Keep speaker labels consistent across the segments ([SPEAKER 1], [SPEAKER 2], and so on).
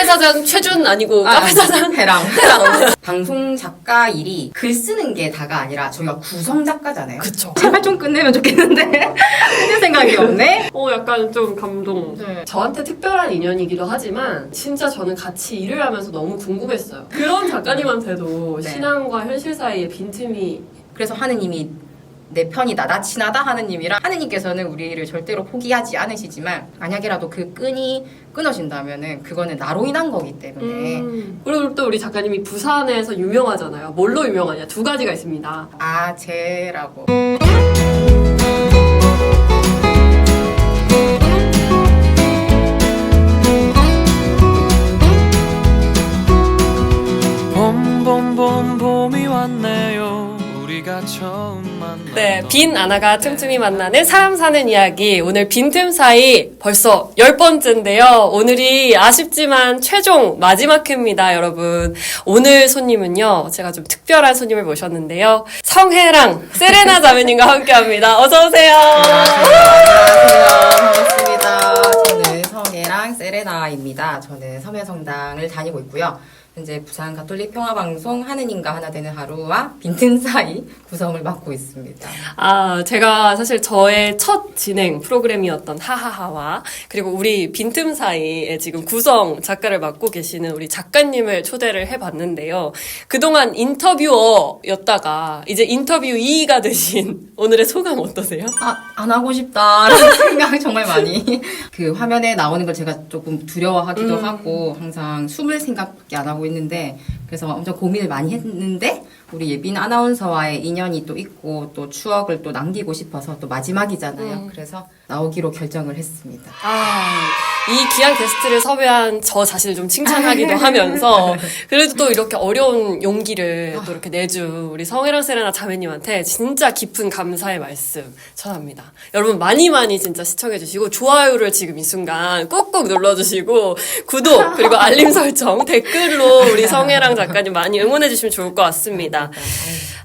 [SPEAKER 1] 카페 사장 최준 아니고
[SPEAKER 2] 아,
[SPEAKER 1] 카페 사장
[SPEAKER 2] 해랑.
[SPEAKER 1] 해랑.
[SPEAKER 2] 방송 작가 일이 글 쓰는 게 다가 아니라 저희가 구성 작가잖아요.
[SPEAKER 1] 그쵸.
[SPEAKER 2] 제발 좀 끝내면 좋겠는데 끝낼 생각이 없네.
[SPEAKER 1] 어, 약간 좀 감동.
[SPEAKER 2] 네.
[SPEAKER 1] 저한테 특별한 인연이기도 하지만 진짜 저는 같이 일을 하면서 너무 궁금했어요. 그런 작가님한테도
[SPEAKER 2] 네.
[SPEAKER 1] 신앙과 현실 사이에 빈틈이
[SPEAKER 2] 그래서 하느님이 내 편이다, 나 친하다 하느님이라 하느님께서는 우리를 절대로 포기하지 않으시지만 만약에라도 그 끈이 끊어진다면은 그거는 나로 인한 거기 때문에
[SPEAKER 1] 음. 그리고 또 우리 작가님이 부산에서 유명하잖아요. 뭘로 유명하냐? 두 가지가 있습니다.
[SPEAKER 2] 아제라고
[SPEAKER 3] 네,
[SPEAKER 1] 빈 아나가 틈틈이 만나는 사람 사는 이야기. 오늘 빈틈 사이 벌써 열 번째인데요. 오늘이 아쉽지만 최종 마지막 회입니다, 여러분. 오늘 손님은요, 제가 좀 특별한 손님을 모셨는데요. 성혜랑 세레나 자매님과 함께 합니다. 어서오세요.
[SPEAKER 2] 안녕하세요 반갑습니다 저는 성혜랑 세레나입니다 저는 섬해성당을 다니고 있고요 현재 부산 가톨릭 평화방송 하느님과 하나 되는 하루와 빈틈 사이 구성을 맡고 있습니다
[SPEAKER 1] 아, 제가 사실 저의 첫 진행 프로그램이었던 하하하와 그리고 우리 빈틈 사이에 지금 구성 작가를 맡고 계시는 우리 작가님을 초대를 해봤는데요. 그동안 인터뷰어였다가 이제 인터뷰이가 되신 오늘의 소감 어떠세요?
[SPEAKER 2] 아, 안 하고 싶다라는 생각 정말 많이. 그 화면에 나오는 걸 제가 조금 두려워하기도
[SPEAKER 1] 음.
[SPEAKER 2] 하고, 항상 숨을 생각밖에 안 하고 있는데, 그래서 엄청 고민을 많이 했는데, 우리 예빈 아나운서와의 인연이 또 있고, 또 추억을 또 남기고 싶어서 또 마지막이잖아요.
[SPEAKER 1] 음.
[SPEAKER 2] 그래서 나오기로 결정을 했습니다.
[SPEAKER 1] 아, 이 귀한 게스트를 섭외한 저 자신을 좀 칭찬하기도 하면서 그래도 또 이렇게 어려운 용기를 또 이렇게 내준 우리 성혜랑 세레나 자매님한테 진짜 깊은 감사의 말씀 전합니다. 여러분 많이 많이 진짜 시청해주시고 좋아요를 지금 이 순간 꾹꾹 눌러주시고 구독 그리고 알림 설정 댓글로 우리 성혜랑 작가님 많이 응원해주시면 좋을 것 같습니다.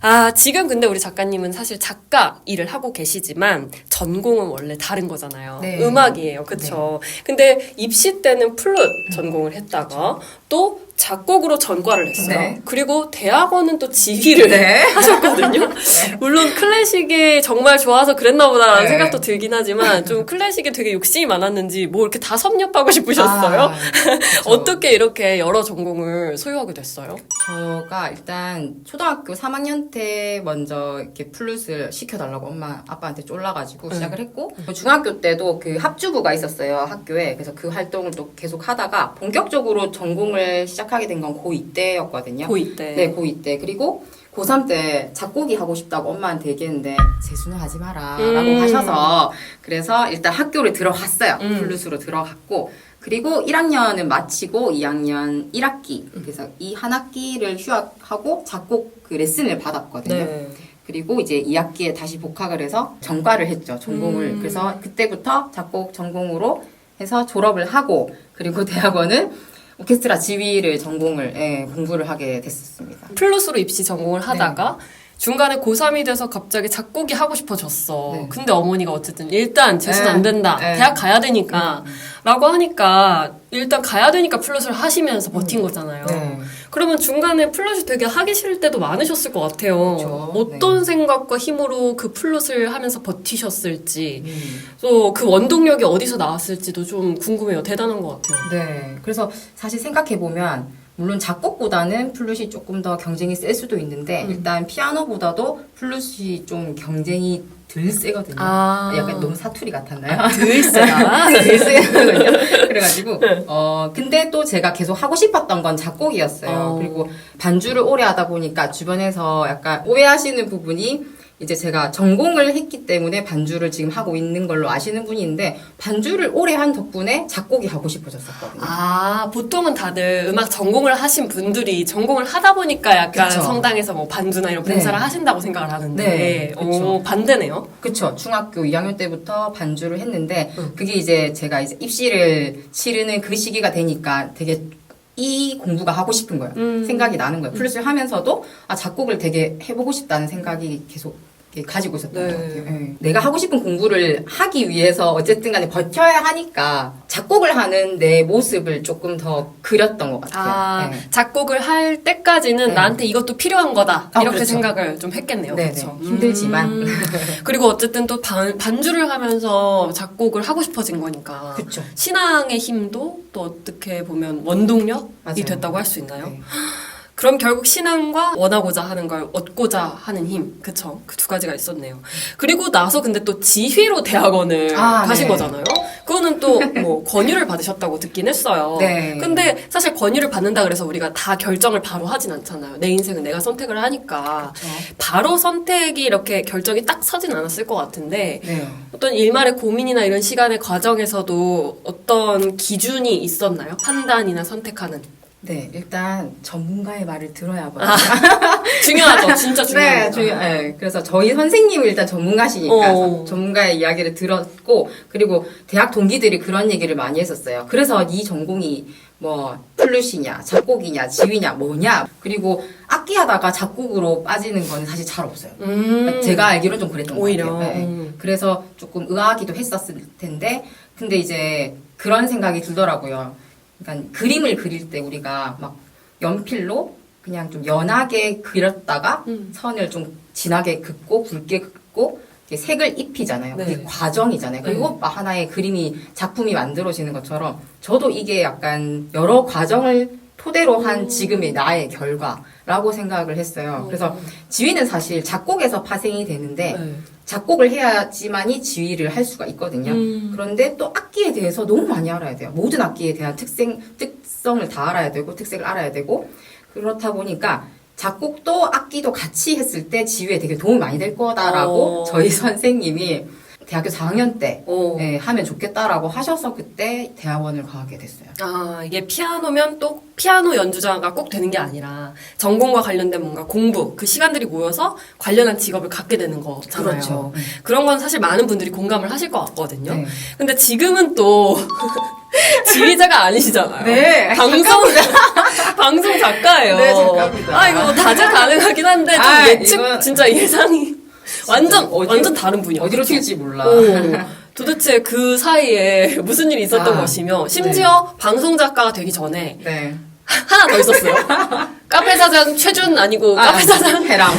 [SPEAKER 1] 아, 지금 근데 우리 작가님은 사실 작가 일을 하고 계시지만 전공은 원래 다른 거잖아요.
[SPEAKER 2] 네.
[SPEAKER 1] 음악이에요. 그쵸? 근데 입시 때는 플룻 전공을 했다가 또 작곡으로 전과를 했어요.
[SPEAKER 2] 네.
[SPEAKER 1] 그리고 대학원은 또 지휘를
[SPEAKER 2] 네.
[SPEAKER 1] 하셨거든요. 물론 클래식이 정말 좋아서 그랬나 보다라는
[SPEAKER 2] 네.
[SPEAKER 1] 생각도 들긴 하지만 좀 클래식에 되게 욕심이 많았는지 뭐 이렇게 다 섭렵하고 싶으셨어요?
[SPEAKER 2] 아.
[SPEAKER 1] 어떻게 이렇게 여러 전공을 소유하게 됐어요?
[SPEAKER 2] 저가 일단 초등학교 3학년 때 먼저 이렇게 플룻을 시켜달라고 엄마 아빠한테 쫄라가지고 시작을 했고 중학교 때도 그 합주부가 있었어요 학교에 그래서 그 활동을 또 계속 하다가 본격적으로 전공을 시작 하게 된 건 고2 때였거든요.
[SPEAKER 1] 고2 때.
[SPEAKER 2] 네, 고2 때 그리고 고3 때 작곡이 하고 싶다고 엄마한테 얘기했는데 재수는 하지 마라 라고
[SPEAKER 1] 음.
[SPEAKER 2] 하셔서 그래서 일단 학교를 들어갔어요
[SPEAKER 1] 음.
[SPEAKER 2] 플룻으로 들어갔고 그리고 1학년은 마치고 2학년 1학기 그래서 이 한 학기를 휴학하고 작곡 그 레슨을 받았거든요
[SPEAKER 1] 네.
[SPEAKER 2] 그리고 이제 2학기에 다시 복학을 해서 전과를 했죠 전공을
[SPEAKER 1] 음.
[SPEAKER 2] 그래서 그때부터 작곡 전공으로 해서 졸업을 하고 그리고 대학원은 오케스트라 지휘를 전공을 예, 공부를 하게 됐었습니다.
[SPEAKER 1] 플룻으로 입시 전공을 하다가 중간에 고3이 돼서 갑자기 작곡이 하고 싶어졌어.
[SPEAKER 2] 네.
[SPEAKER 1] 근데 어머니가 어쨌든 일단 재수는
[SPEAKER 2] 네.
[SPEAKER 1] 안 된다.
[SPEAKER 2] 네.
[SPEAKER 1] 대학 가야 되니까. 라고 하니까 일단 가야 되니까 플룻을 하시면서 버틴 거잖아요.
[SPEAKER 2] 네.
[SPEAKER 1] 그러면 중간에 플룻이 되게 하기 싫을 때도 많으셨을 것 같아요.
[SPEAKER 2] 그렇죠.
[SPEAKER 1] 어떤
[SPEAKER 2] 네.
[SPEAKER 1] 생각과 힘으로 그 플룻을 하면서 버티셨을지,
[SPEAKER 2] 음.
[SPEAKER 1] 또그 원동력이 어디서 나왔을지도 좀 궁금해요. 대단한 것 같아요.
[SPEAKER 2] 네. 그래서 사실 생각해 보면 물론 작곡보다는 플룻이 조금 더 경쟁이 셀 수도 있는데
[SPEAKER 1] 음.
[SPEAKER 2] 일단 피아노보다도 플룻이 좀 경쟁이 덜 세거든요.
[SPEAKER 1] 아.
[SPEAKER 2] 약간 너무 사투리 같았나요?
[SPEAKER 1] 덜 세다.
[SPEAKER 2] 덜 세거든요. 그래가지고 어 근데 또 제가 계속 하고 싶었던 건 작곡이었어요.
[SPEAKER 1] 어.
[SPEAKER 2] 그리고 반주를 오래 하다 보니까 주변에서 약간 오해하시는 부분이 이제 제가 전공을 했기 때문에 반주를 지금 하고 있는 걸로 아시는 분인데 반주를 오래 한 덕분에 작곡이 하고 싶어졌었거든요.
[SPEAKER 1] 아, 보통은 다들 음악 전공을 하신 분들이 전공을 하다 보니까 약간
[SPEAKER 2] 그쵸.
[SPEAKER 1] 성당에서 뭐 반주나 이런
[SPEAKER 2] 네.
[SPEAKER 1] 봉사를 하신다고 생각을 하는데,
[SPEAKER 2] 네.
[SPEAKER 1] 오, 반대네요.
[SPEAKER 2] 그쵸. 중학교 2학년 때부터 반주를 했는데,
[SPEAKER 1] 응.
[SPEAKER 2] 그게 이제 제가 이제 입시를 치르는 그 시기가 되니까 되게 이 공부가 하고 싶은 거예요.
[SPEAKER 1] 음.
[SPEAKER 2] 생각이 나는 거예요. 플러스 하면서도, 아, 작곡을 되게 해보고 싶다는 생각이 계속 가지고 있었던
[SPEAKER 1] 네.
[SPEAKER 2] 것 같아요. 예. 내가 하고 싶은 공부를 하기 위해서 어쨌든 간에 버텨야 하니까 작곡을 하는 내 모습을 조금 더 그렸던 것 같아요.
[SPEAKER 1] 아,
[SPEAKER 2] 예.
[SPEAKER 1] 작곡을 할 때까지는
[SPEAKER 2] 네.
[SPEAKER 1] 나한테 이것도 필요한 거다.
[SPEAKER 2] 아,
[SPEAKER 1] 이렇게
[SPEAKER 2] 그렇죠.
[SPEAKER 1] 생각을 좀 했겠네요.
[SPEAKER 2] 네네.
[SPEAKER 1] 그렇죠.
[SPEAKER 2] 힘들지만.
[SPEAKER 1] 음. 그리고 어쨌든 또 반, 반주를 하면서 작곡을 하고 싶어진 거니까.
[SPEAKER 2] 그쵸.
[SPEAKER 1] 신앙의 힘도 또 어떻게 보면 원동력이
[SPEAKER 2] 맞아요.
[SPEAKER 1] 됐다고 할 수 있나요?
[SPEAKER 2] 네.
[SPEAKER 1] 그럼 결국 신앙과 원하고자 하는 걸 얻고자 하는 힘, 그쵸? 그 두 가지가 있었네요. 그리고 나서 근데 또 지휘로 대학원을
[SPEAKER 2] 아,
[SPEAKER 1] 가신
[SPEAKER 2] 네.
[SPEAKER 1] 거잖아요. 그거는 또 뭐 권유를 받으셨다고 듣긴 했어요.
[SPEAKER 2] 네.
[SPEAKER 1] 근데 사실 권유를 받는다 그래서 우리가 다 결정을 바로 하진 않잖아요. 내 인생은 내가 선택을 하니까. 바로 선택이 이렇게 결정이 딱 서진 않았을 것 같은데
[SPEAKER 2] 네.
[SPEAKER 1] 어떤 일말의 고민이나 이런 시간의 과정에서도 어떤 기준이 있었나요? 판단이나 선택하는.
[SPEAKER 2] 네, 일단 전문가의 말을 들어야거든요.
[SPEAKER 1] 아, 중요하죠. 진짜
[SPEAKER 2] 네,
[SPEAKER 1] 중요합니다.
[SPEAKER 2] 중요, 네, 그래서 저희 선생님은 일단 전문가시니까
[SPEAKER 1] 어.
[SPEAKER 2] 전문가의 이야기를 들었고 그리고 대학 동기들이 그런 얘기를 많이 했었어요. 그래서 이 전공이 뭐 플룻이냐, 작곡이냐, 지휘냐, 뭐냐 그리고 악기 하다가 작곡으로 빠지는 거는 사실 잘 없어요.
[SPEAKER 1] 음.
[SPEAKER 2] 제가 알기로는 좀 그랬던
[SPEAKER 1] 오히려.
[SPEAKER 2] 것 같아요. 네.
[SPEAKER 1] 음.
[SPEAKER 2] 그래서 조금 의아하기도 했었을 텐데, 근데 이제 그런 생각이 들더라고요. 그러니까 그림을 그릴 때 우리가 막 연필로 그냥 좀 연하게 그렸다가
[SPEAKER 1] 음.
[SPEAKER 2] 선을 좀 진하게 긋고 굵게 긋고 색을 입히잖아요.
[SPEAKER 1] 네.
[SPEAKER 2] 그게 과정이잖아요. 그리고 막 하나의 그림이 작품이 만들어지는 것처럼 저도 이게 약간 여러 과정을 토대로 한
[SPEAKER 1] 음.
[SPEAKER 2] 지금의 나의 결과라고 생각을 했어요. 그래서 지휘는 사실 작곡에서 파생이 되는데
[SPEAKER 1] 네.
[SPEAKER 2] 작곡을 해야지만이 지휘를 할 수가 있거든요.
[SPEAKER 1] 음.
[SPEAKER 2] 그런데 또 악기에 대해서 너무 많이 알아야 돼요. 모든 악기에 대한 특생, 특성을 다 알아야 되고, 특색을 알아야 되고, 그렇다 보니까 작곡도 악기도 같이 했을 때 지휘에 되게 도움이 많이 될 거다라고
[SPEAKER 1] 어.
[SPEAKER 2] 저희 선생님이 대학교 4학년 때
[SPEAKER 1] 어.
[SPEAKER 2] 예, 하면 좋겠다라고 하셔서 그때 대학원을 가게 됐어요.
[SPEAKER 1] 아, 이게 피아노면 또 피아노 연주자가 꼭 되는 게 아니라 전공과 관련된 뭔가 공부, 그 시간들이 모여서 관련한 직업을 갖게 되는 거잖아요.
[SPEAKER 2] 그렇죠. 네.
[SPEAKER 1] 그런 건 사실 많은 분들이 공감을 하실 것 같거든요.
[SPEAKER 2] 네.
[SPEAKER 1] 근데 지금은 또 지휘자가 아니시잖아요.
[SPEAKER 2] 네,
[SPEAKER 1] 방송 방송 작가예요.
[SPEAKER 2] 네, 작가입니다.
[SPEAKER 1] 아 이거 뭐 다재 가능하긴 한데 좀
[SPEAKER 2] 아,
[SPEAKER 1] 예측
[SPEAKER 2] 이건
[SPEAKER 1] 진짜 예상이 완전
[SPEAKER 2] 어디로-
[SPEAKER 1] 완전 다른 분이요.
[SPEAKER 2] 어디로 튈지 몰라.
[SPEAKER 1] 오, 도대체 그 사이에 무슨 일이 있었던
[SPEAKER 2] 아,
[SPEAKER 1] 것이며 심지어 방송 작가가 되기 전에
[SPEAKER 2] 네.
[SPEAKER 1] 하나 더 있었어요. 카페 사장 최준 아니고
[SPEAKER 2] 아,
[SPEAKER 1] 카페 사장
[SPEAKER 2] 해랑.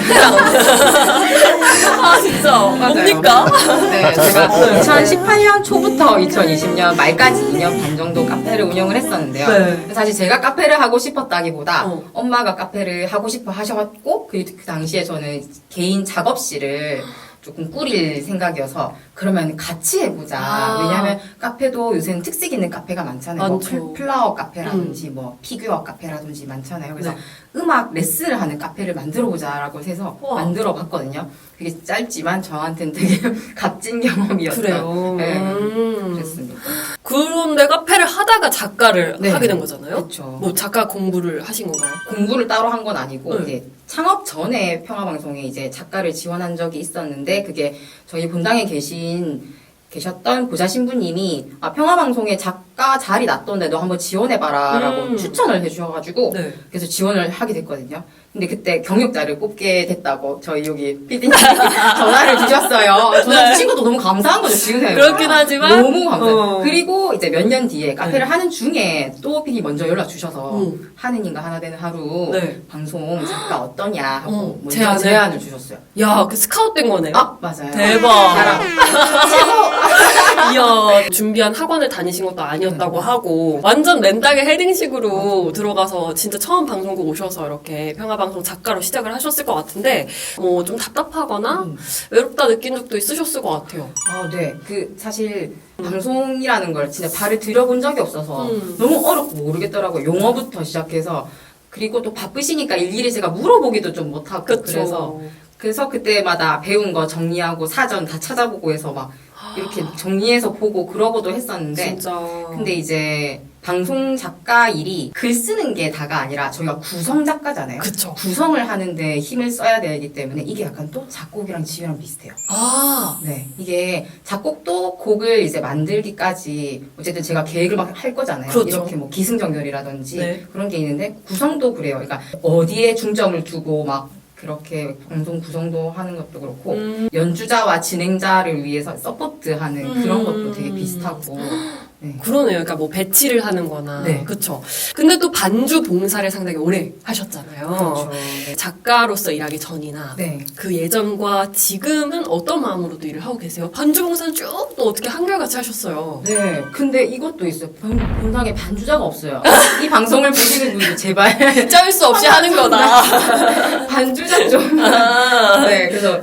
[SPEAKER 1] 아 진짜. 뭡니까?
[SPEAKER 2] 네, 제가 2018년 초부터 2020년 말까지 2년 반 정도 카페를 운영을 했었는데요.
[SPEAKER 1] 네.
[SPEAKER 2] 사실 제가 카페를 하고 싶었다기보다
[SPEAKER 1] 어.
[SPEAKER 2] 엄마가 카페를 하고 싶어 하셨고 그, 그 당시에 저는 개인 작업실을 조금 꾸릴 생각이어서 그러면 같이 해보자.
[SPEAKER 1] 아.
[SPEAKER 2] 왜냐하면 카페도 요새는 특색 있는 카페가 많잖아요. 뭐
[SPEAKER 1] 많죠. 음.
[SPEAKER 2] 플- 플라워 카페라든지 뭐 피규어 카페라든지 많잖아요. 그래서
[SPEAKER 1] 네.
[SPEAKER 2] 음악 레슨을 하는 카페를 만들어보자라고 해서
[SPEAKER 1] 우와.
[SPEAKER 2] 만들어봤거든요. 그게 짧지만 저한테는 되게 값진 경험이었던
[SPEAKER 1] 그래요.
[SPEAKER 2] 네,
[SPEAKER 1] 음.
[SPEAKER 2] 그랬습니다.
[SPEAKER 1] 그런데 카페를 하다가 작가를
[SPEAKER 2] 네.
[SPEAKER 1] 하게 된 거잖아요.
[SPEAKER 2] 그렇죠.
[SPEAKER 1] 뭐 작가 공부를 하신 건가요?
[SPEAKER 2] 공부를 따로 한 건 아니고
[SPEAKER 1] 네.
[SPEAKER 2] 이제 창업 전에 평화방송에 이제 작가를 지원한 적이 있었는데 그게 저희 본당에 계신 계셨던 보좌 신부님이 아, 평화방송에 작 가 자리 놨던데 너 한번 지원해봐라라고
[SPEAKER 1] 음.
[SPEAKER 2] 추천을 해주셔가지고
[SPEAKER 1] 네.
[SPEAKER 2] 그래서 지원을 하게 됐거든요. 근데 그때 경력자를 뽑게 됐다고 저희 여기 PD님이 전화를 주셨어요. 전화 주신 것도 너무 감사한 거죠, 지금.
[SPEAKER 1] 네. 그렇긴 하지만
[SPEAKER 2] 너무 감사해요.
[SPEAKER 1] 어.
[SPEAKER 2] 그리고 이제 몇 년 뒤에 카페를 하는 중에 또 PD 먼저 연락 주셔서
[SPEAKER 1] 음.
[SPEAKER 2] 하느님과 하나 되는 하루
[SPEAKER 1] 네.
[SPEAKER 2] 방송 작가 어떠냐 하고
[SPEAKER 1] 어,
[SPEAKER 2] 먼저
[SPEAKER 1] 제안을.
[SPEAKER 2] 제안을 주셨어요.
[SPEAKER 1] 야, 그 스카웃 된 거네요.
[SPEAKER 2] 아 맞아요.
[SPEAKER 1] 대박.
[SPEAKER 2] 사랑.
[SPEAKER 1] 이야, 준비한 학원을 다니신 것도 아니었 다고 하고, 완전 렌닥의 헤딩식으로 들어가서 진짜 처음 방송국 오셔서 이렇게 평화방송 작가로 시작을 하셨을 것 같은데, 뭐 좀 답답하거나
[SPEAKER 2] 음.
[SPEAKER 1] 외롭다 느낀 적도 있으셨을 것 같아요.
[SPEAKER 2] 아, 네. 그 사실 방송이라는 걸 진짜 발을 들여본 적이 없어서
[SPEAKER 1] 음.
[SPEAKER 2] 너무 어렵고 모르겠더라고요. 용어부터 시작해서 그리고 또 바쁘시니까 일일이 제가 물어보기도 좀 못하고
[SPEAKER 1] 그쵸.
[SPEAKER 2] 그래서 그래서 그때마다 배운 거 정리하고 사전 다 찾아보고 해서 막 이렇게 정리해서 보고 그러고도 했었는데
[SPEAKER 1] 진짜.
[SPEAKER 2] 근데 이제 방송 작가 일이 글 쓰는 게 다가 아니라 저희가 구성 작가잖아요.
[SPEAKER 1] 그쵸.
[SPEAKER 2] 구성을 하는데 힘을 써야 되기 때문에 이게 약간 또 작곡이랑 지휘랑 비슷해요.
[SPEAKER 1] 아,
[SPEAKER 2] 네. 이게 작곡도 곡을 이제 만들기까지 어쨌든 제가 계획을 막 할 거잖아요.
[SPEAKER 1] 그렇죠.
[SPEAKER 2] 이렇게 뭐 기승전결이라든지
[SPEAKER 1] 네.
[SPEAKER 2] 그런 게 있는데 구성도 그래요. 그러니까 어디에 중점을 두고 막 그렇게 방송 구성도 하는 것도 그렇고
[SPEAKER 1] 음.
[SPEAKER 2] 연주자와 진행자를 위해서 서포트하는 그런
[SPEAKER 1] 음.
[SPEAKER 2] 것도 되게 비슷하고 네.
[SPEAKER 1] 그러네요. 그러니까 뭐 배치를 하는 거나.
[SPEAKER 2] 네.
[SPEAKER 1] 그쵸. 근데 또 반주 봉사를 상당히 오래 하셨잖아요.
[SPEAKER 2] 그렇죠. 네.
[SPEAKER 1] 작가로서 일하기 전이나
[SPEAKER 2] 네.
[SPEAKER 1] 그 예전과 지금은 어떤 마음으로 또 일을 하고 계세요? 반주 봉사는 쭉 또 어떻게 한결같이 하셨어요?
[SPEAKER 2] 네, 근데 이것도 있어요. 본, 본상에 반주자가 없어요. 이 방송을 보시는 분들 제발
[SPEAKER 1] 짤 수 없이 하는 거다.
[SPEAKER 2] 반주자 좀.
[SPEAKER 1] 아.
[SPEAKER 2] 네, 그래서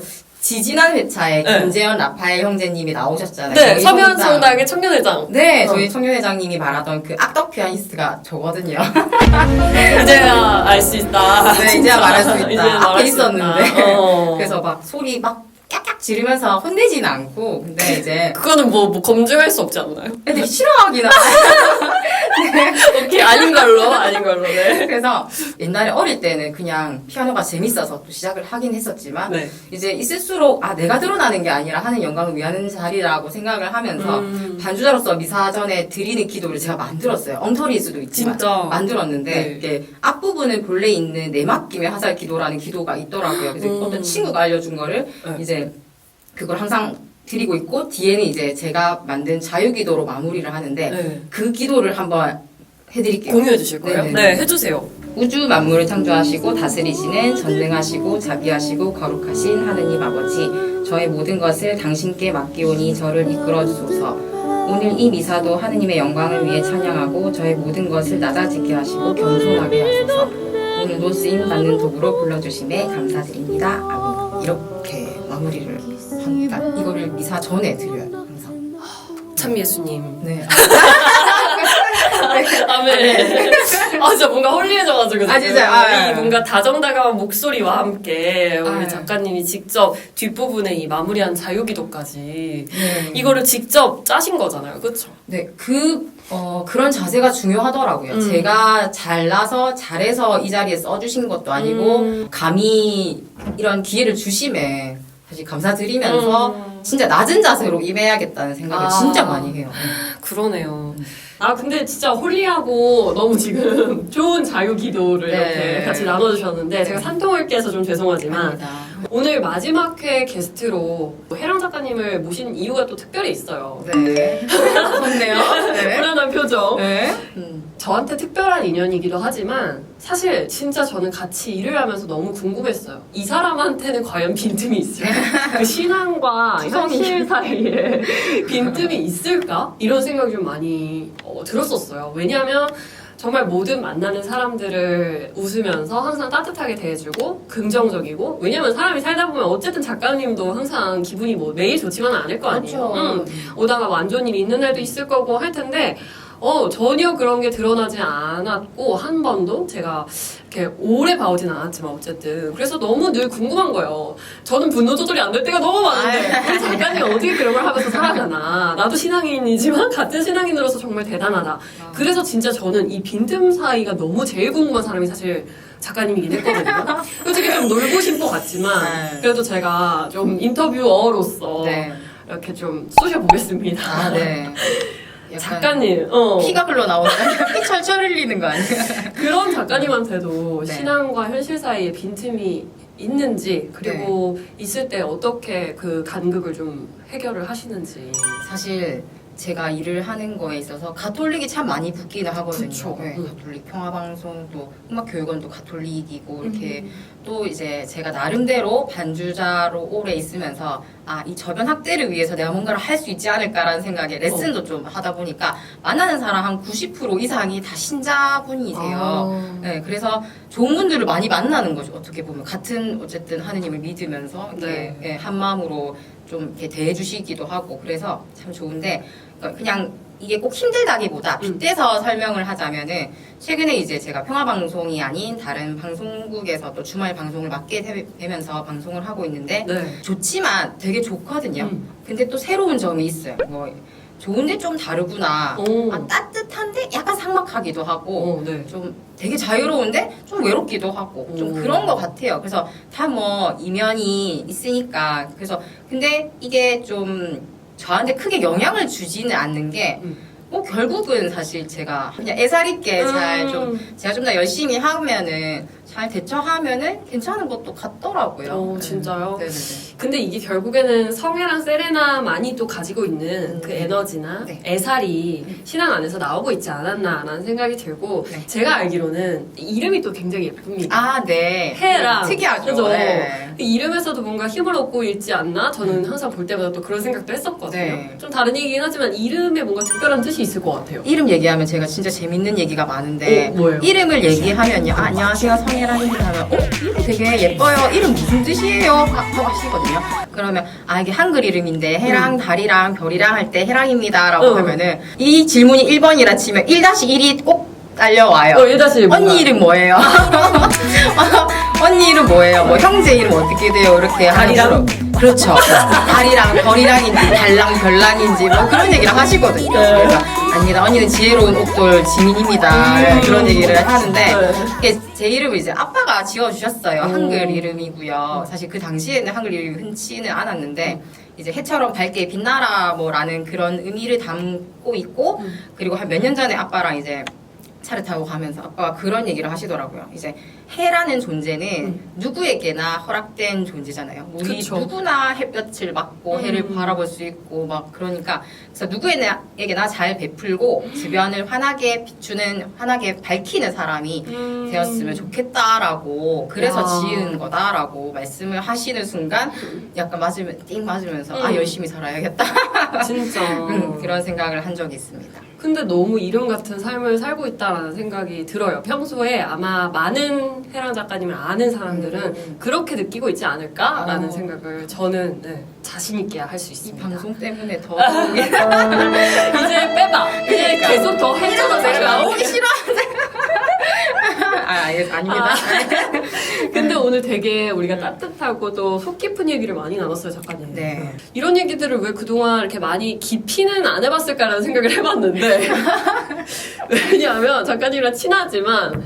[SPEAKER 2] 지지난 회차에
[SPEAKER 1] 네.
[SPEAKER 2] 김재현 라파엘 형제님이 나오셨잖아요.
[SPEAKER 1] 네,
[SPEAKER 2] 저희
[SPEAKER 1] 서면 성당의 청년회장.
[SPEAKER 2] 네,
[SPEAKER 1] 어.
[SPEAKER 2] 저희 청년회장님이 말하던 그 악덕 피아니스트가 저거든요.
[SPEAKER 1] 이제야 알 수 있다.
[SPEAKER 2] 네, 이제야. 말할 수 있다.
[SPEAKER 1] 이제야 말할
[SPEAKER 2] 앞에
[SPEAKER 1] 수
[SPEAKER 2] 있었는데.
[SPEAKER 1] 있다. 어.
[SPEAKER 2] 그래서 막 소리 막 지르면서 혼내지는 않고, 근데 이제
[SPEAKER 1] 그거는 뭐, 뭐 검증할 수 없지 않나요?
[SPEAKER 2] 애들이 싫어하긴 하죠.
[SPEAKER 1] 오케이, 아닌 걸로, 아닌 걸로, 네.
[SPEAKER 2] 그래서 옛날에 어릴 때는 그냥 피아노가 재밌어서 또 시작을 하긴 했었지만,
[SPEAKER 1] 네.
[SPEAKER 2] 이제 있을수록 아 내가 드러나는 게 아니라 하는 영광을 위하는 자리라고 생각을 하면서
[SPEAKER 1] 음.
[SPEAKER 2] 반주자로서 미사전에 드리는 기도를 제가 만들었어요. 엉터리일 수도 있지만
[SPEAKER 1] 진짜.
[SPEAKER 2] 만들었는데
[SPEAKER 1] 네.
[SPEAKER 2] 이게 앞부분은 본래 있는 내맡김의 화살 기도라는 기도가 있더라고요. 그래서
[SPEAKER 1] 음.
[SPEAKER 2] 어떤 친구가 알려준 거를
[SPEAKER 1] 네.
[SPEAKER 2] 이제 그걸 항상 드리고 있고 뒤에는 이제 제가 만든 자유기도로 마무리를 하는데
[SPEAKER 1] 네.
[SPEAKER 2] 그 기도를 한번 해드릴게요.
[SPEAKER 1] 공유해 주실 거예요?
[SPEAKER 2] 네,
[SPEAKER 1] 네,
[SPEAKER 2] 네.
[SPEAKER 1] 해주세요.
[SPEAKER 2] 우주 만물을 창조하시고 다스리시는 전능하시고 자비하시고 거룩하신 하느님 아버지 저의 모든 것을 당신께 맡기오니 저를 이끌어 주소서 오늘 이 미사도 하느님의 영광을 위해 찬양하고 저의 모든 것을 낮아지게 하시고 겸손하게 하소서 오늘도 쓰임 받는 도구로 불러주심에 감사드립니다 아멘 이렇게 마무리를 합니다 이거를 미사 전에 드려요 항상
[SPEAKER 1] 참 예수님.
[SPEAKER 2] 네
[SPEAKER 1] 아멘. 아, 진짜 뭔가 홀리해져가지고.
[SPEAKER 2] 아,
[SPEAKER 1] 지금.
[SPEAKER 2] 진짜요? 아,
[SPEAKER 1] 이 뭔가 다정다감한 목소리와 함께 우리
[SPEAKER 2] 아.
[SPEAKER 1] 작가님이 직접 뒷부분에 이 마무리한 자유기도까지
[SPEAKER 2] 네.
[SPEAKER 1] 이거를 직접 짜신 거잖아요. 그쵸?
[SPEAKER 2] 네, 그, 어, 그런 자세가 중요하더라고요.
[SPEAKER 1] 음.
[SPEAKER 2] 제가 잘나서, 잘해서 이 자리에 써주신 것도 아니고,
[SPEAKER 1] 음.
[SPEAKER 2] 감히 이런 기회를 주심에 사실 감사드리면서,
[SPEAKER 1] 음.
[SPEAKER 2] 진짜 낮은 자세로 임해야겠다는 생각을
[SPEAKER 1] 아.
[SPEAKER 2] 진짜 많이 해요.
[SPEAKER 1] 그러네요. 아, 근데 진짜 홀리하고 너무 지금 좋은 자유 기도를
[SPEAKER 2] 네.
[SPEAKER 1] 이렇게 같이 나눠주셨는데 제가 산통을 깨서 좀 죄송하지만
[SPEAKER 2] 아닙니다.
[SPEAKER 1] 오늘 마지막 회 게스트로 해랑 작가님을 모신 이유가 또 특별히 있어요.
[SPEAKER 2] 네. 좋네요. 네.
[SPEAKER 1] 불안한 표정.
[SPEAKER 2] 네. 음.
[SPEAKER 1] 저한테 특별한 인연이기도 하지만 사실 진짜 저는 같이 일을 하면서 너무 궁금했어요. 이 사람한테는 과연 빈틈이 있을까? 그 신앙과 현실 사이에 빈틈이 있을까? 이런 생각이 좀 많이 어, 들었었어요. 왜냐하면 정말 모든 만나는 사람들을 웃으면서 항상 따뜻하게 대해주고 긍정적이고 왜냐면 사람이 살다 보면 어쨌든 작가님도 항상 기분이 뭐 매일 좋지만은 않을 거 아니에요.
[SPEAKER 2] 그렇죠.
[SPEAKER 1] 응. 오다가 안 좋은 일이 있는 날도 있을 거고 할 텐데 어 전혀 그런 게 드러나지 않았고 한 번도 제가 이렇게 오래 봐오진 않았지만 어쨌든 그래서 너무 늘 궁금한 거예요. 저는 분노 조절이 안 될 때가 너무 많은데 우리 작가님 어떻게 그런 걸 하면서 살아가나 나도 신앙인이지만 같은 신앙인으로서 정말 대단하다. 그래서 진짜 저는 이 빈틈 사이가 너무 제일 궁금한 사람이 사실 작가님이긴 했거든요. 솔직히 좀 놀고 싶어 같지만
[SPEAKER 2] 네.
[SPEAKER 1] 그래도 제가 좀 인터뷰어로서
[SPEAKER 2] 네.
[SPEAKER 1] 이렇게 좀 쏘셔보겠습니다.
[SPEAKER 2] 아, 네. 약간
[SPEAKER 1] 작가님, 어.
[SPEAKER 2] 피가 흘러 나오는 피 철철 흘리는 거 아니에요?
[SPEAKER 1] 그런 작가님한테도
[SPEAKER 2] 네.
[SPEAKER 1] 신앙과 현실 사이에 빈틈이 있는지 그리고
[SPEAKER 2] 네.
[SPEAKER 1] 있을 때 어떻게 그 간극을 좀 해결을 하시는지.
[SPEAKER 2] 사실 제가 일을 하는 거에 있어서 가톨릭이 참 많이 붙기는 하거든요.
[SPEAKER 1] 그쵸.
[SPEAKER 2] 네,
[SPEAKER 1] 응.
[SPEAKER 2] 가톨릭 평화방송 또 음악교육원도 가톨릭이고 이렇게
[SPEAKER 1] 음.
[SPEAKER 2] 또 이제 제가 나름대로 반주자로 오래 있으면서 아 이 저변 학대를 위해서 내가 뭔가를 할 수 있지 않을까라는 생각에 레슨도
[SPEAKER 1] 어.
[SPEAKER 2] 좀 하다 보니까 만나는 사람 한 90% 이상이 다 신자분이세요.
[SPEAKER 1] 아.
[SPEAKER 2] 네, 그래서 좋은 분들을 많이 만나는 거죠. 어떻게 보면 같은 어쨌든 하느님을 믿으면서 이렇게
[SPEAKER 1] 네.
[SPEAKER 2] 예, 한 마음으로 좀 이렇게 대해주시기도 하고 그래서 참 좋은데 그러니까 그냥 이게 꼭 힘들다기보다
[SPEAKER 1] 음.
[SPEAKER 2] 빗대서 설명을 하자면은 최근에 이제 제가 평화방송이 아닌 다른 방송국에서 또 주말 방송을 맡게 되- 되면서 방송을 하고 있는데
[SPEAKER 1] 네.
[SPEAKER 2] 좋지만 되게 좋거든요.
[SPEAKER 1] 음.
[SPEAKER 2] 근데 또 새로운 점이 있어요. 뭐 좋은데 좀 다르구나.
[SPEAKER 1] 오.
[SPEAKER 2] 아, 따뜻한데 약간 삭막하기도 하고
[SPEAKER 1] 어, 네.
[SPEAKER 2] 좀 되게 자유로운데 좀 외롭기도 하고 좀
[SPEAKER 1] 오.
[SPEAKER 2] 그런 것 같아요. 그래서 다 뭐 이면이 있으니까 그래서 근데 이게 좀 저한테 크게 영향을 주지는 않는 게
[SPEAKER 1] 음.
[SPEAKER 2] 뭐 결국은 사실 제가 그냥 애살 있게 잘좀
[SPEAKER 1] 음.
[SPEAKER 2] 제가 좀 더 열심히 하면은 잘 대처하면은 괜찮은 것도 같더라고요.
[SPEAKER 1] 어,
[SPEAKER 2] 네.
[SPEAKER 1] 진짜요?
[SPEAKER 2] 네네네.
[SPEAKER 1] 근데 이게 결국에는 성애랑 세레나만이 또 가지고 있는
[SPEAKER 2] 음.
[SPEAKER 1] 그 에너지나
[SPEAKER 2] 네.
[SPEAKER 1] 애살이 신앙 안에서 나오고 있지 않았나라는 생각이 들고
[SPEAKER 2] 네.
[SPEAKER 1] 제가 알기로는 이름이 또 굉장히 예쁩니다.
[SPEAKER 2] 아, 네.
[SPEAKER 1] 해랑
[SPEAKER 2] 특이하죠.
[SPEAKER 1] 그죠?
[SPEAKER 2] 네.
[SPEAKER 1] 그 이름에서도 뭔가 힘을 얻고 있지 않나? 저는 항상 볼 때마다 또 그런 생각도 했었거든요.
[SPEAKER 2] 네.
[SPEAKER 1] 좀 다른 얘기긴 하지만 이름에 뭔가 특별한 뜻이 있을 것 같아요.
[SPEAKER 2] 이름 얘기하면 제가 진짜 재밌는 얘기가 많은데
[SPEAKER 1] 어, 뭐예요?
[SPEAKER 2] 이름을 얘기하면요 아, 안녕하세요 성 혜란입니다 하면 어? 이름 되게 예뻐요 이름 무슨 뜻이에요? 하- 하고 하시거든요 그러면 아 이게 한글 이름인데 해랑 달이랑 별이랑 할 때 해랑입니다 라고
[SPEAKER 1] 응.
[SPEAKER 2] 하면은 이 질문이 1번이라 치면 1-1이 꼭 딸려와요
[SPEAKER 1] 어, 얘다시
[SPEAKER 2] 언니 이름 뭐예요? 언니 이름 뭐예요? 뭐 형제 이름 어떻게 돼요? 이렇게
[SPEAKER 1] 달이랑?
[SPEAKER 2] 그렇죠. 달이랑 별이랑인지 달랑 별랑인지 뭐 그런 얘기를 하시거든요.
[SPEAKER 1] 네.
[SPEAKER 2] 그래서 아닙니다. 언니는 지혜로운 옥돌 지민입니다.
[SPEAKER 1] 음.
[SPEAKER 2] 그런 얘기를 하는데
[SPEAKER 1] 네.
[SPEAKER 2] 이게 제 이름을 이제 아빠가 지어주셨어요.
[SPEAKER 1] 오.
[SPEAKER 2] 한글 이름이고요. 사실 그 당시에는 한글 이름이 흔치는 않았는데 이제 해처럼 밝게 빛나라 뭐라는 그런 의미를 담고 있고
[SPEAKER 1] 음.
[SPEAKER 2] 그리고 한 몇 년 전에 아빠랑 이제 차를 타고 가면서 아빠가 그런 얘기를 하시더라고요. 이제 해라는 존재는 누구에게나 허락된 존재잖아요. 우리
[SPEAKER 1] 그쵸.
[SPEAKER 2] 누구나 햇볕을 맞고
[SPEAKER 1] 음.
[SPEAKER 2] 해를 바라볼 수 있고 막 그러니까 그래서 누구에게나 잘 베풀고 주변을 환하게 비추는 환하게 밝히는 사람이
[SPEAKER 1] 음.
[SPEAKER 2] 되었으면 좋겠다라고 그래서
[SPEAKER 1] 야.
[SPEAKER 2] 지은 거다라고 말씀을 하시는 순간 약간 맞으면 띵 맞으면서 아
[SPEAKER 1] 음.
[SPEAKER 2] 열심히 살아야겠다
[SPEAKER 1] 진짜.
[SPEAKER 2] 음, 그런 생각을 한 적이 있습니다.
[SPEAKER 1] 근데 너무 이름 같은 삶을 살고 있다라는 생각이 들어요. 평소에 아마 많은 해랑 작가님을 아는 사람들은
[SPEAKER 2] 음, 음.
[SPEAKER 1] 그렇게 느끼고 있지 않을까라는
[SPEAKER 2] 어.
[SPEAKER 1] 생각을 저는 네, 자신 있게 할 수
[SPEAKER 2] 이
[SPEAKER 1] 있습니다.
[SPEAKER 2] 방송 때문에 더 아, 예, 아닙니다.
[SPEAKER 1] 근데 오늘 되게 우리가 따뜻하고 또 속 깊은 얘기를 많이 나눴어요, 작가님.
[SPEAKER 2] 네.
[SPEAKER 1] 이런 얘기들을 왜 그동안 이렇게 많이 깊이는 안 해봤을까라는 생각을 해봤는데 왜냐하면 작가님이랑 친하지만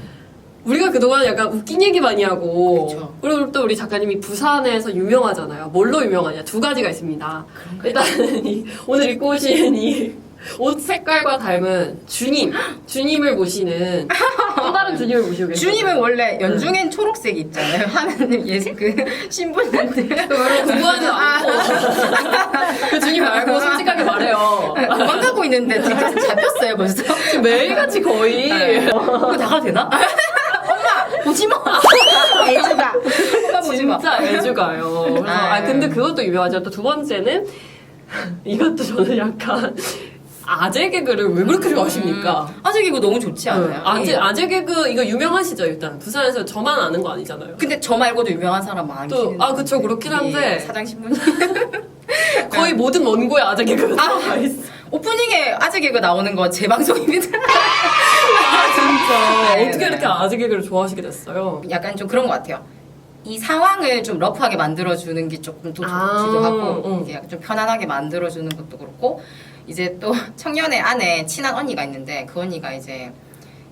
[SPEAKER 1] 우리가 그동안 약간 웃긴 얘기 많이 하고
[SPEAKER 2] 그쵸.
[SPEAKER 1] 그리고 또 우리 작가님이 부산에서 유명하잖아요. 뭘로 유명하냐? 두 가지가 있습니다. 일단은 이, 오늘 입고 오신 이 옷 색깔과 닮은 주님, 주님을 모시는 또 다른 주님을 모시고 계세요.
[SPEAKER 2] 주님은 원래 연중엔 초록색 있잖아요. 하나님 예수 그 신부님들.
[SPEAKER 1] 별로 궁금하지 않고 그 주님 말고 솔직하게 말해요.
[SPEAKER 2] 도망가고 있는데 지금 잡혔어요 벌써.
[SPEAKER 1] 지금 매일같이 거의
[SPEAKER 2] 이거 나가 되나? 엄마 보지 마. 애주가. 엄마 보지 마.
[SPEAKER 1] 진짜 애주가요. 그래서 아
[SPEAKER 2] 아,
[SPEAKER 1] 근데 그것도 유명하죠. 또 두 번째는 이것도 저는 약간 아재 개그를 왜 그렇게 좋아하십니까?
[SPEAKER 2] 아직 이거 너무 좋지 않아요?
[SPEAKER 1] 응. 아재
[SPEAKER 2] 예.
[SPEAKER 1] 아재 개그 이거 유명하시죠 일단 부산에서 저만 아는 거 아니잖아요.
[SPEAKER 2] 근데 저 말고도 유명한 사람 많긴
[SPEAKER 1] 또, 아, 그쵸, 그렇긴 한데.
[SPEAKER 2] 사장 신부님.
[SPEAKER 1] 거의 모든 원고에 아재 개그가
[SPEAKER 2] 아.
[SPEAKER 1] 들어가 있어.
[SPEAKER 2] 오프닝에 아재 개그 나오는 거 제 방송입니다.
[SPEAKER 1] 아 진짜
[SPEAKER 2] 네,
[SPEAKER 1] 어떻게
[SPEAKER 2] 네.
[SPEAKER 1] 이렇게 아재 개그를 좋아하시게 됐어요?
[SPEAKER 2] 약간 좀 그런 것 같아요. 이 상황을 좀 러프하게 만들어주는 게 조금 더 좋기도
[SPEAKER 1] 아,
[SPEAKER 2] 하고
[SPEAKER 1] 응.
[SPEAKER 2] 이게 약간 좀 편안하게 만들어주는 것도 그렇고 이제 또 청년의 안에 친한 언니가 있는데 그 언니가 이제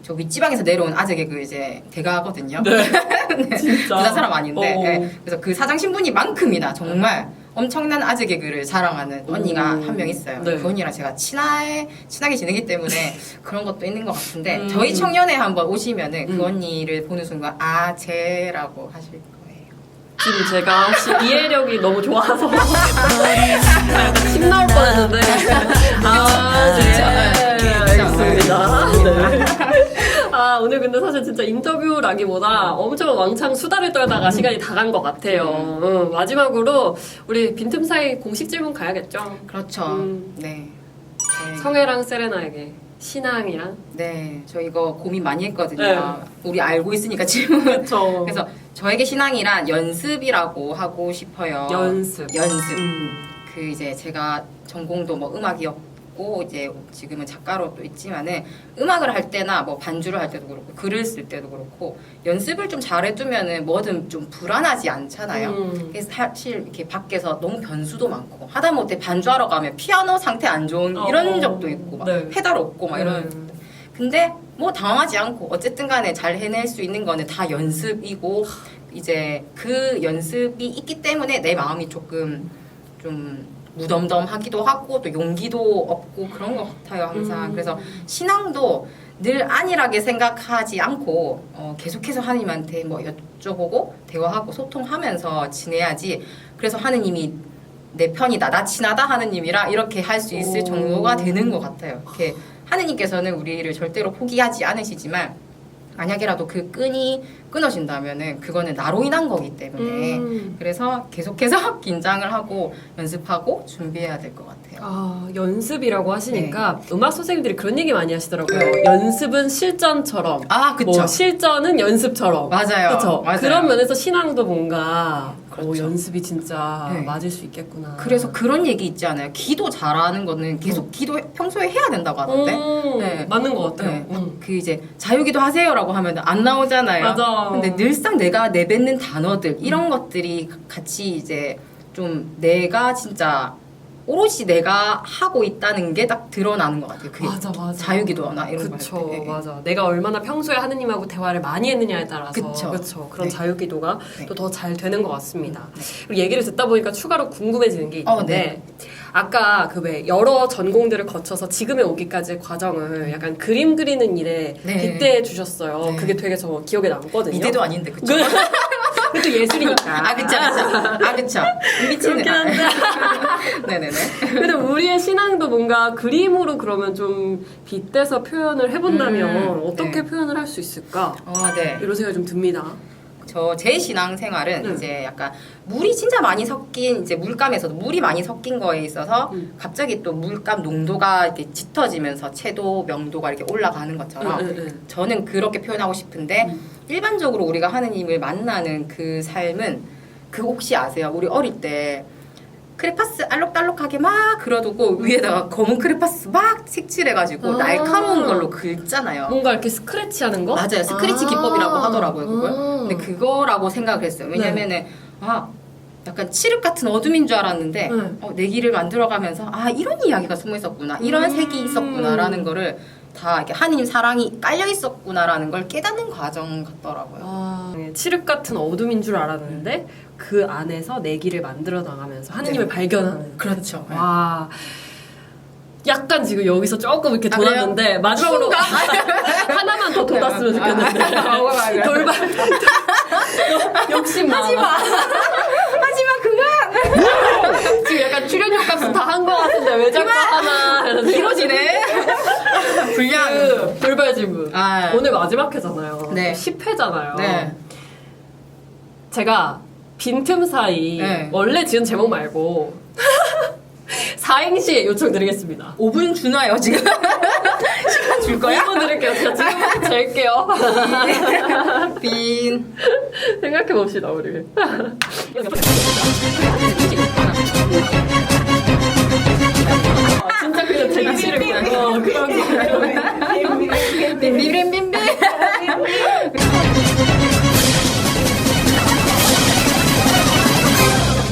[SPEAKER 2] 저 윗지방에서 내려온 아재 개 그 이제 대가거든요.
[SPEAKER 1] 네. 진짜.
[SPEAKER 2] 부산 사람 아닌데
[SPEAKER 1] 어.
[SPEAKER 2] 네. 그래서 그 사장 신부님만큼이나 정말 엄청난 아재 개그를 자랑하는 언니가
[SPEAKER 1] 음.
[SPEAKER 2] 한명 있어요.
[SPEAKER 1] 네.
[SPEAKER 2] 그 언니랑 제가 친하게 친하게 지내기 때문에 그런 것도 있는 것 같은데
[SPEAKER 1] 음.
[SPEAKER 2] 저희 청년회 한번 오시면은
[SPEAKER 1] 음.
[SPEAKER 2] 그 언니를 보는 순간 아 쟤라고 하실 거예요.
[SPEAKER 1] 지금 제가 혹시 이해력이 너무 좋아서 침 나올 뻔했는데 아
[SPEAKER 2] 진짜.
[SPEAKER 1] 네, 알겠습니다. 네. 아 오늘 근데 사실 진짜 인터뷰라기보다 엄청 왕창 수다를 떨다가 시간이 다 간 것 같아요. 응, 마지막으로 우리 빈틈 사이 공식 질문 가야겠죠.
[SPEAKER 2] 그렇죠.
[SPEAKER 1] 음.
[SPEAKER 2] 네. 네.
[SPEAKER 1] 성애랑 세레나에게 신앙이랑
[SPEAKER 2] 네, 저 이거 고민 많이 했거든요.
[SPEAKER 1] 네.
[SPEAKER 2] 우리 알고 있으니까 질문.
[SPEAKER 1] 그렇죠.
[SPEAKER 2] 그래서 저에게 신앙이란 연습이라고 하고 싶어요.
[SPEAKER 1] 연습.
[SPEAKER 2] 연습.
[SPEAKER 1] 음.
[SPEAKER 2] 그 이제 제가 전공도 뭐 음악이었고 이제 지금은 작가로 또 있지만은 음악을 할 때나 뭐 반주를 할 때도 그렇고 글을 쓸 때도 그렇고 연습을 좀 잘해두면은 뭐든 좀 불안하지 않잖아요.
[SPEAKER 1] 음.
[SPEAKER 2] 그래서 사실 이렇게 밖에서 너무 변수도 많고 하다못해 반주하러 가면 피아노 상태 안 좋은
[SPEAKER 1] 어,
[SPEAKER 2] 이런
[SPEAKER 1] 어.
[SPEAKER 2] 적도 있고 막
[SPEAKER 1] 네.
[SPEAKER 2] 페달 없고 막 이런
[SPEAKER 1] 음.
[SPEAKER 2] 근데 뭐 당황하지 않고 어쨌든 간에 잘 해낼 수 있는 거는 다 연습이고 이제 그 연습이 있기 때문에 내 마음이 조금 좀 무덤덤하기도 하고 또 용기도 없고 그런 것 같아요 항상
[SPEAKER 1] 음.
[SPEAKER 2] 그래서 신앙도 늘 안일하게 생각하지 않고 어, 계속해서 하느님한테 뭐 여쭤보고 대화하고 소통하면서 지내야지 그래서 하느님이 내 편이다 나 친하다 하느님이랑 이렇게 할 수 있을
[SPEAKER 1] 오.
[SPEAKER 2] 정도가 되는 것 같아요. 이렇게 하느님께서는 우리를 절대로 포기하지 않으시지만 만약에라도 그 끈이 끊어진다면은 그거는 나로 인한 거기 때문에
[SPEAKER 1] 음.
[SPEAKER 2] 그래서 계속해서 긴장을 하고 연습하고 준비해야 될 것 같아요.
[SPEAKER 1] 아, 연습이라고 하시니까 음악 선생님들이 그런 얘기 많이 하시더라고요. 연습은 실전처럼.
[SPEAKER 2] 아, 그쵸.
[SPEAKER 1] 뭐 실전은 연습처럼.
[SPEAKER 2] 맞아요.
[SPEAKER 1] 그쵸.
[SPEAKER 2] 맞아요.
[SPEAKER 1] 그런 면에서 신앙도 뭔가
[SPEAKER 2] 그렇죠.
[SPEAKER 1] 오, 연습이 진짜
[SPEAKER 2] 네.
[SPEAKER 1] 맞을 수 있겠구나.
[SPEAKER 2] 그래서 그런 얘기 있지 않아요? 기도 잘하는 거는 계속 기도 평소에 해야 된다고 하던데.
[SPEAKER 1] 음,
[SPEAKER 2] 네.
[SPEAKER 1] 맞는 것 같아요.
[SPEAKER 2] 네.
[SPEAKER 1] 음.
[SPEAKER 2] 그 이제 자유기도 하세요라고 하면 안 나오잖아요.
[SPEAKER 1] 맞아.
[SPEAKER 2] 근데 늘상 내가 내뱉는 단어들 이런 것들이 같이 이제 좀 내가 진짜 오롯이 내가 하고 있다는 게 딱 드러나는 것 같아요. 그게
[SPEAKER 1] 맞아, 맞아.
[SPEAKER 2] 자유기도나 이런 거
[SPEAKER 1] 그쵸,
[SPEAKER 2] 할 때.
[SPEAKER 1] 맞아. 내가 얼마나 평소에 하느님하고 대화를 많이 했느냐에 따라서
[SPEAKER 2] 그쵸.
[SPEAKER 1] 그쵸. 그런
[SPEAKER 2] 네.
[SPEAKER 1] 자유기도가
[SPEAKER 2] 네.
[SPEAKER 1] 또더 잘 되는 것 같습니다. 그리고 얘기를 듣다 보니까 추가로 궁금해지는 게
[SPEAKER 2] 어,
[SPEAKER 1] 있는데 아까 그 왜 여러 전공들을 거쳐서 지금에 오기까지의 과정을 약간 그림 그리는 일에
[SPEAKER 2] 네.
[SPEAKER 1] 빗대해 주셨어요.
[SPEAKER 2] 네.
[SPEAKER 1] 그게 되게 저 기억에 남거든요.
[SPEAKER 2] 이대도 아닌데 그쵸?
[SPEAKER 1] 그것도 예술이니까.
[SPEAKER 2] 아 그쵸 그쵸 아 그쵸 미치는
[SPEAKER 1] 그렇긴 한데.
[SPEAKER 2] 네네네
[SPEAKER 1] 근데 우리의 신앙도 뭔가 그림으로 그러면 좀 빗대서 표현을 해본다면
[SPEAKER 2] 음,
[SPEAKER 1] 어떻게
[SPEAKER 2] 네.
[SPEAKER 1] 표현을 할 수 있을까?
[SPEAKER 2] 어 네
[SPEAKER 1] 이런 생각이 좀 듭니다.
[SPEAKER 2] 저 제 신앙 생활은
[SPEAKER 1] 네.
[SPEAKER 2] 이제 약간 물이 진짜 많이 섞인 이제 물감에서도 물이 많이 섞인 거에 있어서
[SPEAKER 1] 음.
[SPEAKER 2] 갑자기 또 물감 농도가 이렇게 짙어지면서 채도 명도가 이렇게 올라가는 것처럼
[SPEAKER 1] 응.
[SPEAKER 2] 저는 그렇게 표현하고 싶은데
[SPEAKER 1] 음.
[SPEAKER 2] 일반적으로 우리가 하느님을 만나는 그 삶은 그 혹시 아세요? 우리 어릴 때 크레파스 알록달록하게 막 그려두고 위에다가 검은 크레파스 막 색칠해가지고
[SPEAKER 1] 아.
[SPEAKER 2] 날카로운 걸로 긁잖아요.
[SPEAKER 1] 뭔가 이렇게 스크래치 하는 거?
[SPEAKER 2] 맞아요. 스크래치
[SPEAKER 1] 아.
[SPEAKER 2] 기법이라고 하더라고요, 그걸.
[SPEAKER 1] 아.
[SPEAKER 2] 근데 그거라고 생각을 했어요. 왜냐면은, 아, 약간 칠흑 같은 어둠인 줄 알았는데,
[SPEAKER 1] 네.
[SPEAKER 2] 어, 내기를 만들어가면서, 아, 이런 이야기가 숨어 있었구나. 이런
[SPEAKER 1] 음.
[SPEAKER 2] 색이 있었구나라는 거를 다 이렇게 하느님 사랑이 깔려 있었구나라는 걸 깨닫는 과정 같더라고요.
[SPEAKER 1] 아, 네, 칠흑 같은 어둠인 줄 알았는데 그 안에서 내기를 만들어 나가면서 하느님을
[SPEAKER 2] 네.
[SPEAKER 1] 발견하는.
[SPEAKER 2] 그렇죠.
[SPEAKER 1] 와. 약간 지금 여기서 조금 이렇게
[SPEAKER 2] 아?
[SPEAKER 1] 돌았는데 마지막으로 하나만 더 돌았으면 좋겠는데
[SPEAKER 2] 아, 맞아요.
[SPEAKER 1] 돌발 욕심 많아
[SPEAKER 2] 하지마, 그만!
[SPEAKER 1] 지금 약간 출연료 값은 다 한 것 같은데 왜 자꾸 하나 이러면서
[SPEAKER 2] 길어지네. 불량.
[SPEAKER 1] 그 돌발 질문
[SPEAKER 2] 아.
[SPEAKER 1] 오늘 마지막 회잖아요
[SPEAKER 2] 네.
[SPEAKER 1] 10회잖아요
[SPEAKER 2] 네.
[SPEAKER 1] 제가 빈틈 사이
[SPEAKER 2] 네.
[SPEAKER 1] 원래 지은 제목 말고 사행시 요청드리겠습니다
[SPEAKER 2] 5분 주나요, 지금? 시간 줄 거야?
[SPEAKER 1] 5분 드릴게요 제가 지금부터 잴게요
[SPEAKER 2] 빈.
[SPEAKER 1] 생각해 봅시다 우리 아, 진짜 그냥 되게 싫은 거 어, 그런 거
[SPEAKER 2] 빈빈빈빈.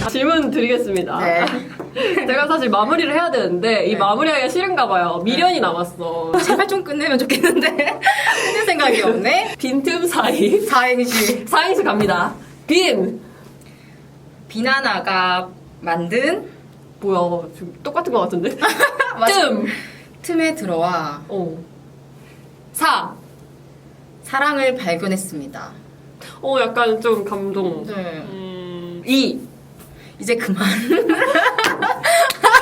[SPEAKER 1] 질문 드리겠습니다
[SPEAKER 2] 네.
[SPEAKER 1] 제가 사실 마무리를 해야 되는데 이
[SPEAKER 2] 네.
[SPEAKER 1] 마무리하기가 싫은가 봐요 미련이 남았어
[SPEAKER 2] 제발 좀 끝내면 좋겠는데. 끝낼 생각이 없네.
[SPEAKER 1] 빈틈 사이
[SPEAKER 2] 사행시.
[SPEAKER 1] 사행시 갑니다 빈
[SPEAKER 2] 비나나가 만든
[SPEAKER 1] 뭐야 지금 똑같은 것 같은데. 뜸
[SPEAKER 2] 틈에 들어와
[SPEAKER 1] 어. 사.
[SPEAKER 2] 사랑을 발견했습니다.
[SPEAKER 1] 어, 약간 좀 감동.
[SPEAKER 2] 네.
[SPEAKER 1] 음, 이.
[SPEAKER 2] 이제 그만.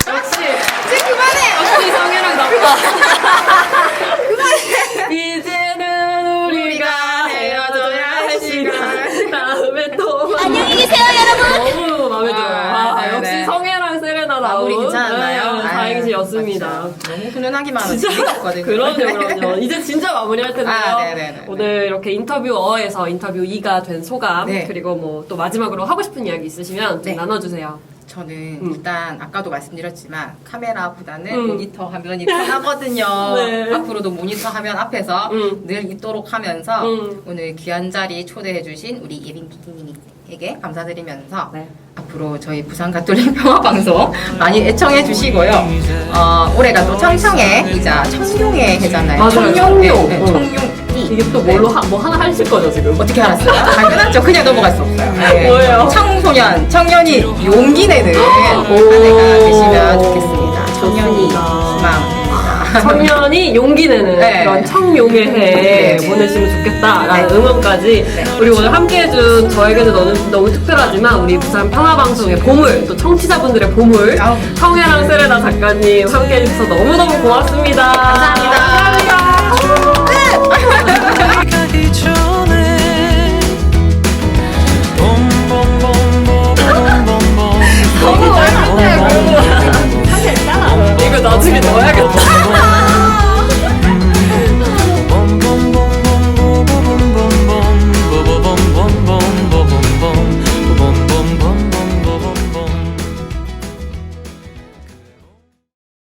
[SPEAKER 1] 역시.
[SPEAKER 2] 이제 그만해.
[SPEAKER 1] 역시 성애랑 나빠. 그만해. 이제
[SPEAKER 2] 맞죠. 너무 훈훈하기만 하면 재미없거든요.
[SPEAKER 1] 그럼요, 그럼요. 이제 진짜 마무리할 텐데요.
[SPEAKER 2] 아, 네네네.
[SPEAKER 1] 오늘 이렇게 인터뷰 어에서 인터뷰 2가 된 소감,
[SPEAKER 2] 네.
[SPEAKER 1] 그리고 뭐 또 마지막으로 하고 싶은 이야기 있으시면 좀
[SPEAKER 2] 네.
[SPEAKER 1] 나눠주세요.
[SPEAKER 2] 저는
[SPEAKER 1] 음.
[SPEAKER 2] 일단 아까도 말씀드렸지만 카메라보다는
[SPEAKER 1] 음.
[SPEAKER 2] 모니터 화면이 편하거든요.
[SPEAKER 1] 네.
[SPEAKER 2] 앞으로도 모니터 화면 앞에서
[SPEAKER 1] 음.
[SPEAKER 2] 늘 있도록 하면서
[SPEAKER 1] 음.
[SPEAKER 2] 오늘 귀한 자리 초대해주신 우리 예빈 PD님 에게 감사드리면서
[SPEAKER 1] 네.
[SPEAKER 2] 앞으로 저희 부산 가톨릭 평화 방송 많이 애청해 주시고요. 어, 올해가 또 청청회이자 청룡회 해잖아요.
[SPEAKER 1] 맞아요.
[SPEAKER 2] 청룡,
[SPEAKER 1] 청룡.
[SPEAKER 2] 네, 네,
[SPEAKER 1] 어.
[SPEAKER 2] 청룡이.
[SPEAKER 1] 이게 또 뭘로 하, 뭐 하나 하실 거죠, 지금?
[SPEAKER 2] 어떻게 알았어요? 당연하죠. 그냥 넘어갈 수 없어요. 네.
[SPEAKER 1] 뭐예요?
[SPEAKER 2] 청소년, 청년이 용기 내는 한
[SPEAKER 1] 오.
[SPEAKER 2] 해가 되시면 좋겠습니다. 청년이
[SPEAKER 1] 좋습니다. 청년이 용기 내는
[SPEAKER 2] 네.
[SPEAKER 1] 그런 청용의 해
[SPEAKER 2] 네.
[SPEAKER 1] 보내시면 좋겠다라는
[SPEAKER 2] 네.
[SPEAKER 1] 응원까지 네. 우리 오늘 함께해준 저에게는 너는 너무 특별하지만 우리 부산 평화방송의 보물 또 청취자분들의 보물
[SPEAKER 2] 아우.
[SPEAKER 1] 성혜랑 세레나 작가님 함께해주셔서 너무너무 고맙습니다.
[SPEAKER 2] 감사합니다.
[SPEAKER 1] 감사합니다.
[SPEAKER 3] 가기 전에 봄봄봄봄봄봄 너무 어렵네. 사실 따라. 이거 나중에 넣어야겠다.